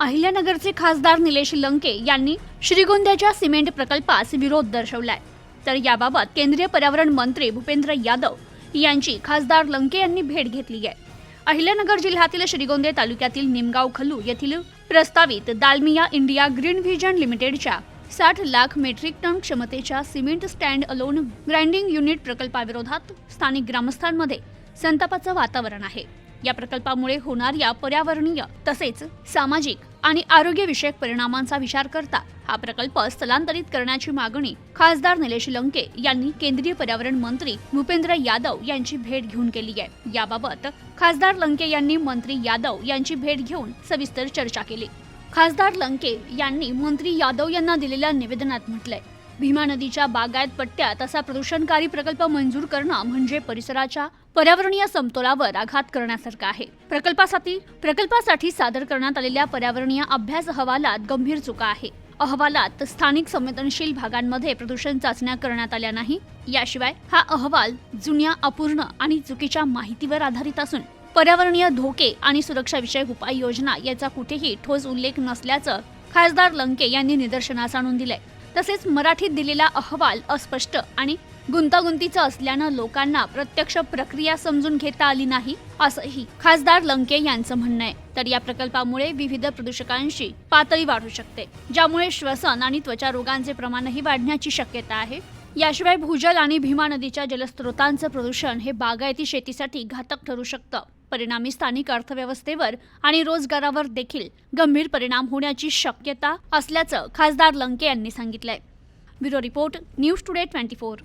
अहिल्यानगरचे खासदार निलेश लंके यांनी श्रीगोंद्याच्या सिमेंट प्रकल्पास विरोध दर्शवलाय. तर याबाबत केंद्रीय पर्यावरण मंत्री भूपेंद्र यादव यांची खासदार लंके यांनी भेट घेतली आहे. अहिल्यानगर जिल्ह्यातील श्रीगोंदे तालुक्यातील निमगाव खलू येथील प्रस्तावित दालमिया इंडिया ग्रीन व्हिजन लिमिटेडच्या साठ लाख मेट्रिक टन क्षमतेच्या cement stand alone grinding unit प्रकल्पाविरोधात स्थानिक ग्रामस्थांमध्ये संतापाचं वातावरण आहे. या प्रकल्पामुळे होणाऱ्या पर्यावरणीय तसेच सामाजिक आणि आरोग्यविषयक परिणामांचा विचार करता हा प्रकल्प स्थलांतरित करण्याची मागणी खासदार निलेश लंके यांनी केंद्रीय पर्यावरण मंत्री भूपेंद्र यादव यांची भेट घेऊन केली आहे. याबाबत खासदार लंके यांनी मंत्री यादव यांची भेट घेऊन सविस्तर चर्चा केली. खासदार लंके यांनी मंत्री यादव यांना दिलेल्या निवेदनात म्हटलंय भीमा नदीच्या बागायत पट्ट्यात असा प्रदूषणकारी प्रकल्प मंजूर करणं म्हणजे परिसराच्या पर्यावरणीय समतोलावर आघात करण्यासारखं आहे. प्रकल्पासाठी प्रकल्पासाठी सादर करण्यात आलेल्या पर्यावरणीय अभ्यास अहवालात गंभीर चुका आहे. अहवालात स्थानिक संवेदनशील भागांमध्ये प्रदूषण चाचण्या करण्यात आल्या नाही. याशिवाय हा अहवाल जुन्या अपूर्ण आणि चुकीच्या माहितीवर आधारित असून पर्यावरणीय धोके आणि सुरक्षाविषयक उपाययोजना याचा कुठेही ठोस उल्लेख नसल्याचं खासदार लंके यांनी निदर्शनास आणून दिलंय. तसेच मराठीत दिलेला अहवाल अस्पष्ट आणि गुंतागुंतीचं असल्यानं लोकांना प्रत्यक्ष प्रक्रिया समजून घेता आली नाही असंही खासदार लंके यांचं म्हणणं आहे. तर या प्रकल्पामुळे विविध प्रदूषकांशी पातळी वाढू शकते ज्यामुळे श्वसन आणि त्वचा रोगांचे प्रमाणही वाढण्याची शक्यता आहे. याशिवाय भूजल आणि भीमा नदीच्या जलस्रोतांचं प्रदूषण हे बागायती शेतीसाठी घातक ठरू शकतं. परिणामी स्थानिक अर्थव्यवस्थेवर आणि रोजगारावर देखील गंभीर परिणाम होण्याची शक्यता असल्याचं खासदार लंके यांनी सांगितलंय. Bureau report news today twenty four.